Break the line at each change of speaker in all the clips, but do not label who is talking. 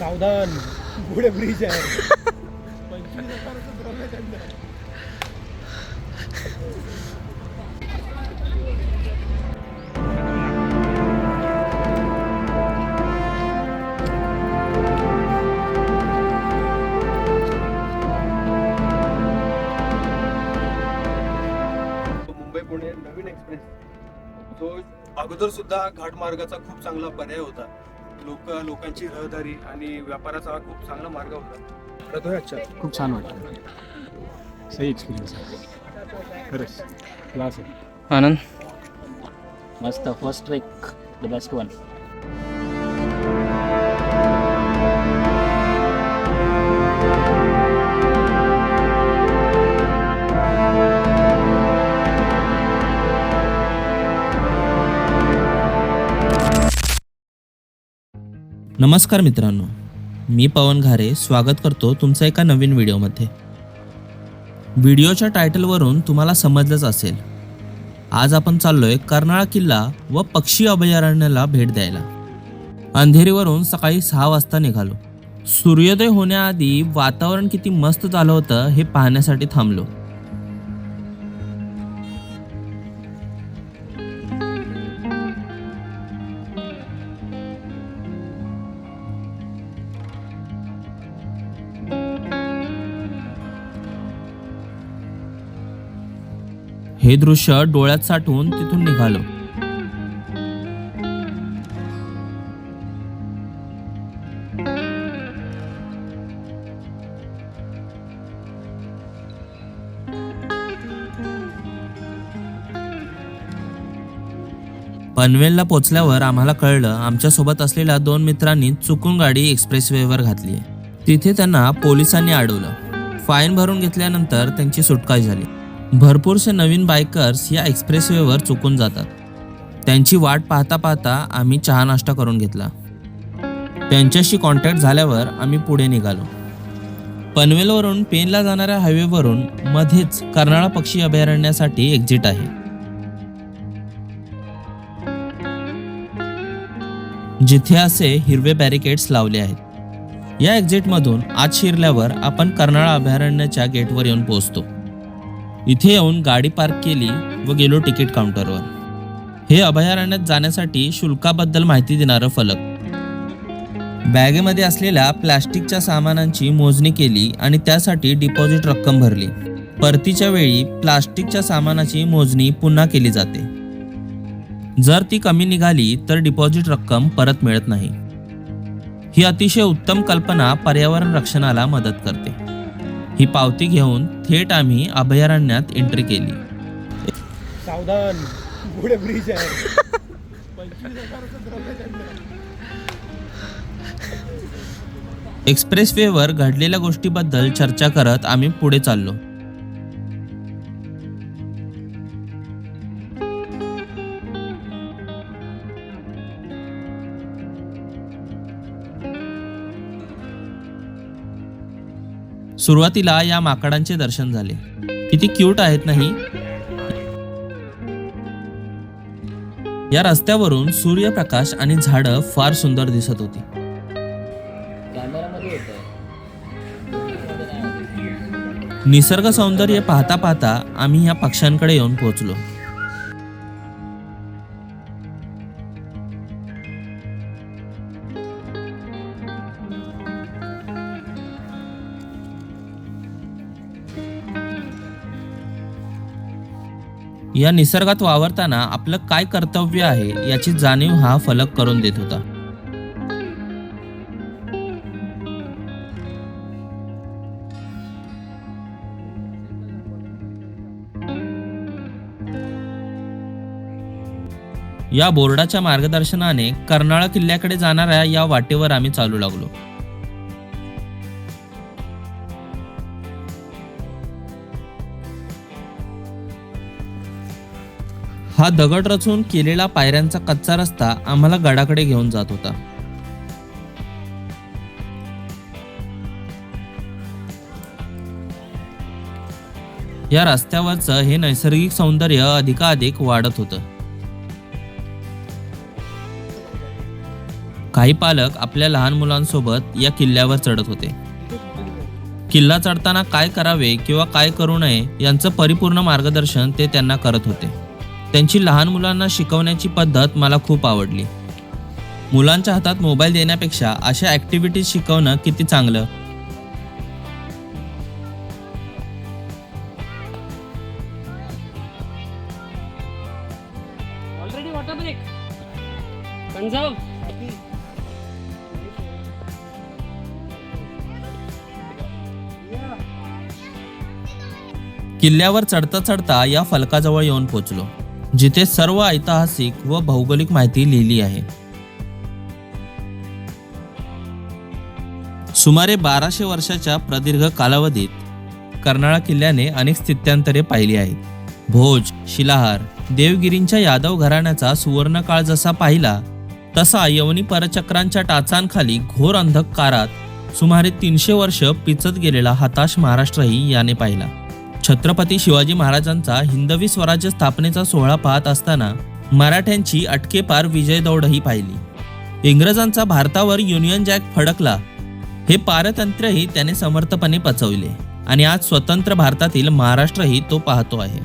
सावधान. पुढे ब्रिज आहे. पंचवीस हजाराचं द्रव्यदंड आहे.
मुंबई पुणे नवीन एक्सप्रेस तो अगोदर सुद्धा घाट मार्गाचा खूप चांगला पर्याय होता. लोक लोकांची रहदारी आणि व्यापाराचा हा खूप चांगला मार्ग होता. अच्छा.
खूप छान वाटलं. सही एक्सपिरियन्स आहे. खरंच. क्लास आहे.
आनंद? मस्त first trek the best one
नमस्कार मित्रांनो मी पवन घारे स्वागत करतो तुमचं एका नवीन व्हिडिओमध्ये. व्हिडिओच्या टायटलवरून तुम्हाला समजलंच असेल आज आपण चाललोय कर्नाळा किल्ला व पक्षी अभयारण्याला भेट द्यायला. अंधेरीवरून सकाळी सहा वाजता निघालो. सूर्योदय होण्याआधी वातावरण किती मस्त झालं होतं हे पाहण्यासाठी थांबलो. हे दृश्य डोळ्यात साठवून तिथून निघालो. पनवेलला पोचल्यावर आम्हाला कळलं आमच्यासोबत असलेल्या दोन मित्रांनी चुकून गाडी एक्सप्रेसवेवर घातली. तिथे त्यांना पोलिसांनी अडवलं. फाईन भरून घेतल्यानंतर त्यांची सुटका झाली. भरपूरसे नवीन बायकर्स या एक्सप्रेसवेवर चुकून जातात. त्यांची वाट पाहता पाहता आम्ही चहा नाश्ता करून घेतला. त्यांच्याशी कॉन्टॅक्ट झाल्यावर आम्ही पुढे निघालो. पनवेलवरून पेनला जाणाऱ्या हायवेवरून मध्येच कर्नाळा पक्षी अभयारण्यासाठी एक्झिट आहे. जिथे असे हिरवे बॅरिकेड्स लावले आहेत. या एक्झिटमधून आत शिरल्यावर आपण कर्नाळा अभयारण्याच्या गेटवर येऊन पोहोचतो. इथे येऊन गाडी पार्क केली व गेलो तिकीट काउंटरवर हे अभयारण्यात जाण्यासाठी शुल्काबद्दल माहिती देणारं फलक. बॅगेमध्ये असलेल्या प्लास्टिकच्या सामानांची मोजणी केली आणि त्यासाठी डिपॉझिट रक्कम भरली. परतीच्या वेळी प्लास्टिकच्या सामानाची मोजणी पुन्हा केली जाते. जर ती कमी निघाली तर डिपॉझिट रक्कम परत मिळत नाही. ही अतिशय उत्तम कल्पना पर्यावरण रक्षणाला मदत करते. ही पावती घेऊन थेट आम्ही अभयारण्यात एंट्री केली.
सावधान. पुढे ब्रिज आहे. आहे.
एक्सप्रेसवेवर घडलेल्या गोष्टीबद्दल चर्चा करत आम्ही पुढे चाललो. सुरुवातीला या माकडांचे दर्शन झाले. किती क्यूट आहेत नाही? या रस्त्यावरून सूर्यप्रकाश आणि झाडं फार सुंदर दिसत होती. निसर्ग सौंदर्य पाहता पाहता आम्ही या पक्ष्यांकडे येऊन पोहोचलो. या निसर्गात वावरताना आपलं काय कर्तव्य आहे याची जाणीव हा फलक करून देत होता. या बोर्डाच्या मार्गदर्शनाने कर्नाळा किल्ल्याकडे जाणाऱ्या या वाटेवर आम्ही चालू लागलो. हा दगड रचून केलेला पायऱ्यांचा कच्चा रस्ता आम्हाला गडाकडे घेऊन जात होता. या रस्त्यावरचं हे नैसर्गिक सौंदर्य अधिकाधिक वाढत होतं. काही पालक आपल्या लहान मुलांसोबत या किल्ल्यावर चढत होते. किल्ला चढताना काय करावे किंवा काय करू नये यांचं परिपूर्ण मार्गदर्शन ते त्यांना करत होते. त्यांची लहान मुलांना शिकवण्याची पद्धत मला खूप आवडली. मुलांच्या हातात मोबाईल देण्यापेक्षा अशा ॲक्टिव्हिटीज शिकवणं किती चांगलं? किल्ल्यावर चढता चढता या फलकाजवळ येऊन पोचलो. जिथे सर्व ऐतिहासिक व भौगोलिक माहिती लिहिली आहे. सुमारे बाराशे वर्षाच्या प्रदीर्घ कालावधीत कर्नाळा किल्ल्याने अनेक स्थित्यांतरे पाहिली आहेत. भोज शिलाहार देवगिरींच्या यादव घराण्याचा सुवर्णकाळ जसा पाहिला तसा यवनी परचक्रांच्या टाचांखाली घोर अंधकारात सुमारे तीनशे वर्ष पिचत गेलेला हताश महाराष्ट्रही याने पाहिला. छत्रपती शिवाजी महाराजांचा हिंदवी स्वराज्य स्थापनेचा सोहळा पाहत असताना मराठ्यांची अटकेपार विजय दौडही पाहिली. इंग्रजांचा भारतावर युनियन जॅक फडकला हे पारतंत्र्यही त्याने समर्थपणे पचवले आणि आज स्वतंत्र भारतातील महाराष्ट्रही तो पाहतो आहे.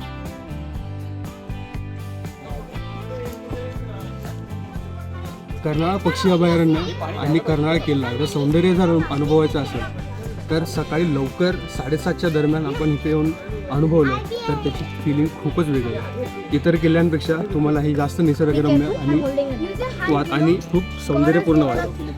कर्नाळा पक्षी अभयारण्य आणि कर्नाळा किल्ला जर सौंदर्य जर अनुभवायचं असेल तर सकाळी लवकर साडेसातच्या दरम्यान आपण इथे येऊन अनुभवलं तर त्याची फिलिंग खूपच वेगळी आहे. इतर किल्ल्यांपेक्षा तुम्हाला ही जास्त निसर्गरम्य आणि वा आणि खूप सौंदर्यपूर्ण वाटतं.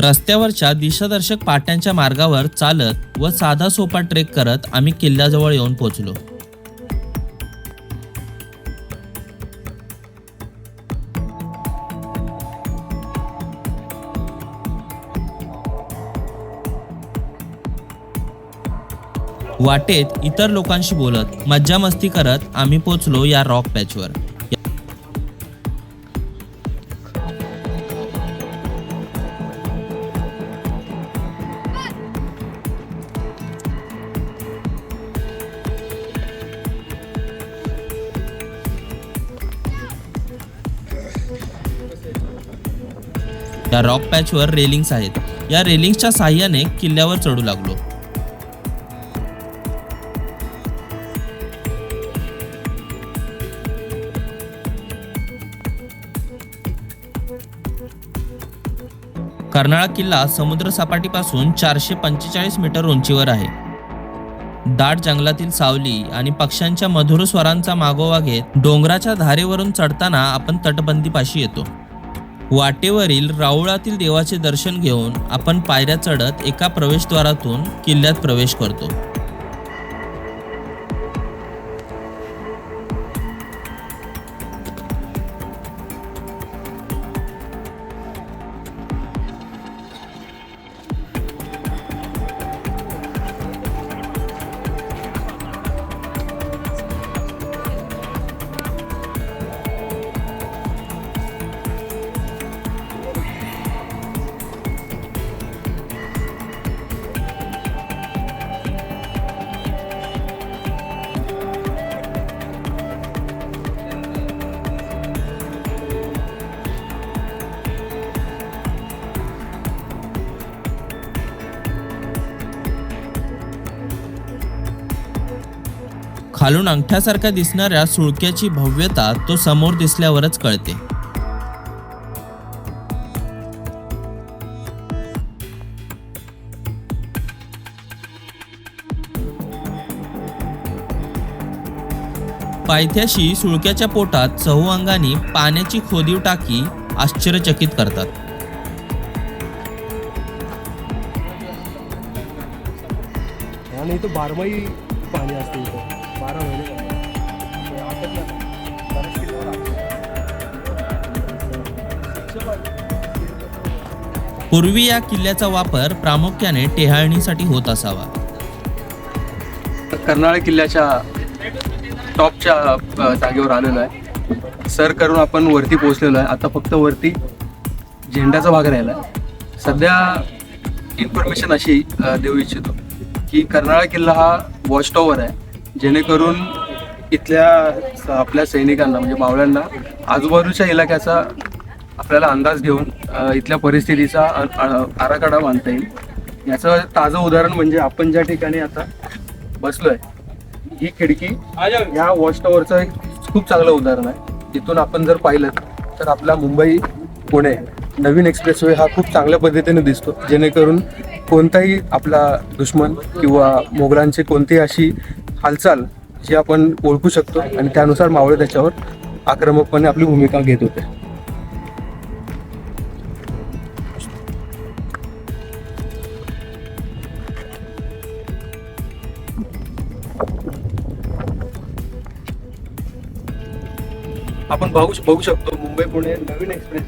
रस्त्यावरच्या दिशादर्शक पाट्यांच्या मार्गावर चालत व साधा सोपा ट्रेक करत आम्ही किल्ल्याजवळ येऊन पोहोचलो. वाटेत इतर लोकांशी बोलत मज्जा मस्ती करत आम्ही पोचलो या रॉक पॅचवर. त्या रॉक पॅचवर रेलिंग्स आहेत. या रेलिंग्सच्या साह्याने किल्ल्यावर चढू लागलो. कर्नाळा किल्ला समुद्र सपाटीपासून चारशे पंचेचाळीस मीटर उंचीवर आहे. दाट जंगलातील सावली आणि पक्ष्यांच्या मधुर स्वरांचा मागोवा घेत डोंगराच्या धारेवरून चढताना आपण तटबंदीपाशी येतो. वाटेवरील राऊळातील देवाचे दर्शन घेऊन आपण पायऱ्या चढत एका प्रवेशद्वारातून किल्ल्यात प्रवेश करतो. खालून अंगठ्यासारख्या दिसणाऱ्या सुळक्याची भव्यता तो समोर दिसल्यावरच कळते. पायथ्याशी सुळक्याच्या पोटात चहू अंगाने पाण्याची खोदीव टाकी आश्चर्यचकित करतात.
आणि इथं बारमाही पाणी असते इथं. बारा महिने किल्ल्यावर
पूर्वी या किल्ल्याचा वापर प्रामुख्याने टेहाळणीसाठी होत असावा.
कर्नाळ किल्ल्याच्या टॉपच्या जागेवर आलेलो आहे. सर करून आपण वरती पोहोचलेलो आहे. आता फक्त वरती झेंड्याचा भाग राहिला आहे. सध्या इन्फॉर्मेशन अशी देऊ इच्छितो की कर्नाळ किल्ला हा वॉच टॉवर आहे. जेणेकरून इथल्या स- आपल्या सैनिकांना म्हणजे मावळ्यांना आजूबाजूच्या इलाक्याचा आपल्याला अंदाज घेऊन इथल्या परिस्थितीचा आराखडा बांधता येईल. याचं ताजं उदाहरण म्हणजे आपण ज्या ठिकाणी आता बसलो आहे ही खिडकी ह्या वॉच टॉवरचं एक खूप चांगलं उदाहरण आहे. इथून आपण जर पाहिलं तर आपला मुंबई पुणे नवीन एक्सप्रेसवे हा खूप चांगल्या पद्धतीने दिसतो. जेणेकरून कोणताही आपला दुश्मन किंवा मोगलांची कोणतीही अशी हालचाल जी आपण ओळखू शकतो आणि त्यानुसार मावळे त्याच्यावर आक्रमकपणे आपली भूमिका घेत होते. आपण पाहू बघू शकतो मुंबई पुणे नवीन एक्सप्रेस.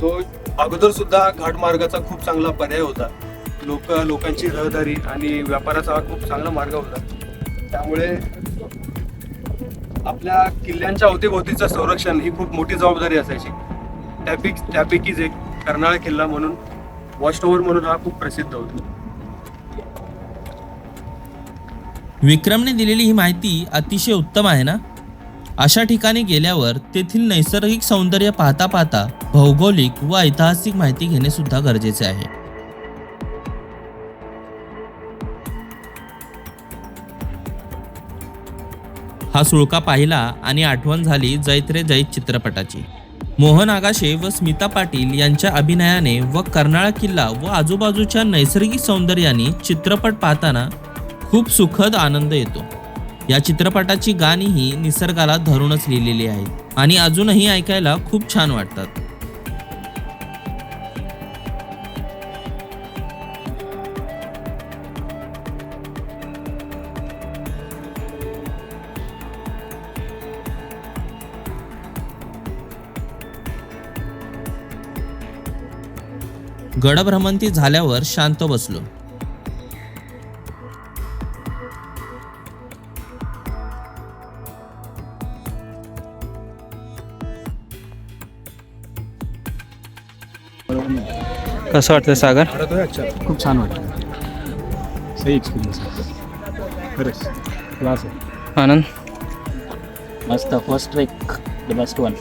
तो अगोदर सुद्धा घाटमार्गाचा खूप चांगला पर्याय होता. लोक लोकांची रहदारी आणि व्यापाराचा खूप चांगला मार्ग होता. त्यामुळे आपल्या किल्ल्यांच्या अवतीभोवतीचं संरक्षण ही खूप मोठी जबाबदारी असायची. त्यापैकी त्यापैकीच एक कर्नाळा किल्ला म्हणून वॉच टॉवर म्हणून हा खूप प्रसिद्ध होता.
विक्रमने दिलेली ही माहिती अतिशय उत्तम आहे ना? अशा ठिकाणी गेल्यावर तेथील नैसर्गिक सौंदर्य पाहता पाहता भौगोलिक व ऐतिहासिक माहिती घेणे सुद्धा गरजेचे आहे. हा सुळका पाहिला आणि आठवण झाली जैत रे जैत चित्रपटाची. मोहन आगाशे व स्मिता पाटील यांच्या अभिनयाने व कर्नाळा किल्ला व आजूबाजूच्या नैसर्गिक सौंदर्याने चित्रपट पाहताना खूप सुखद आनंद येतो. या चित्रपटाची गाणीही निसर्गाला धरूनच लिहिलेली आहेत आणि अजूनही ऐकायला खूप छान वाटतात. गडभ्रमंती झाल्यावर शांत बसलो.
कसं वाटतं सागर?
खूप छान वाटलं सही एक्सपिरियन्स आहे. खरंच. क्लास आहे.
आनंद?
मस्त. First trek the best one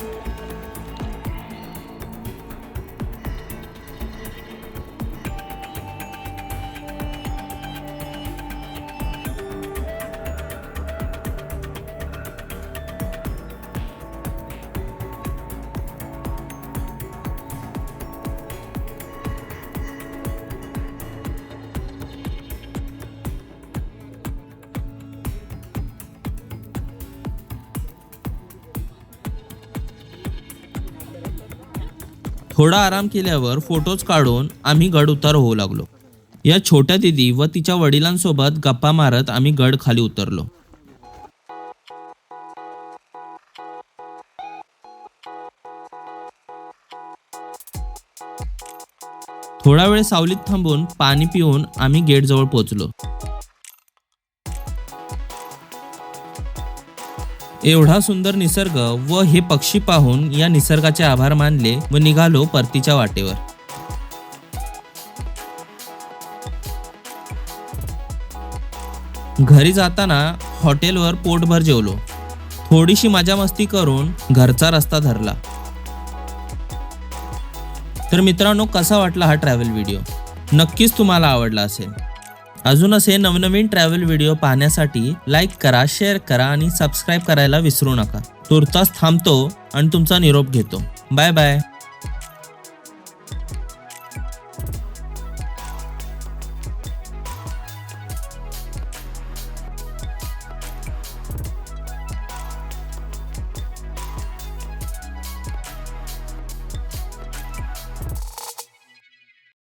थोडा आराम केल्यावर फोटोज काढून आम्ही गड उतार होऊ लागलो. या छोट्या दिदी व तिच्या वडिलांसोबत गप्पा मारत आम्ही गड खाली उतरलो. थोडा वेळ सावलीत थांबून पाणी पिऊन आम्ही गेटजवळ पोहोचलो. एवढा सुंदर निसर्ग व हे पक्षी पाहून या निसर्गाचे आभार मानले व निघालो परतीच्या वाटेवर. घरी जाताना हॉटेलवर पोटभर जेवलो. थोडीशी मजा मस्ती करून घरचा रस्ता धरला. तर मित्रांनो कसा वाटला हा ट्रॅव्हल व्हिडिओ नक्कीच तुम्हाला आवडला असेल. अजून असे नवनवीन ट्रॅव्हल व्हिडिओ पाहण्यासाठी लाईक करा शेअर करा आणि सबस्क्राईब करायला विसरू नका. तुर्तास थांबतो आणि तुमचा निरोप घेतो. Bye bye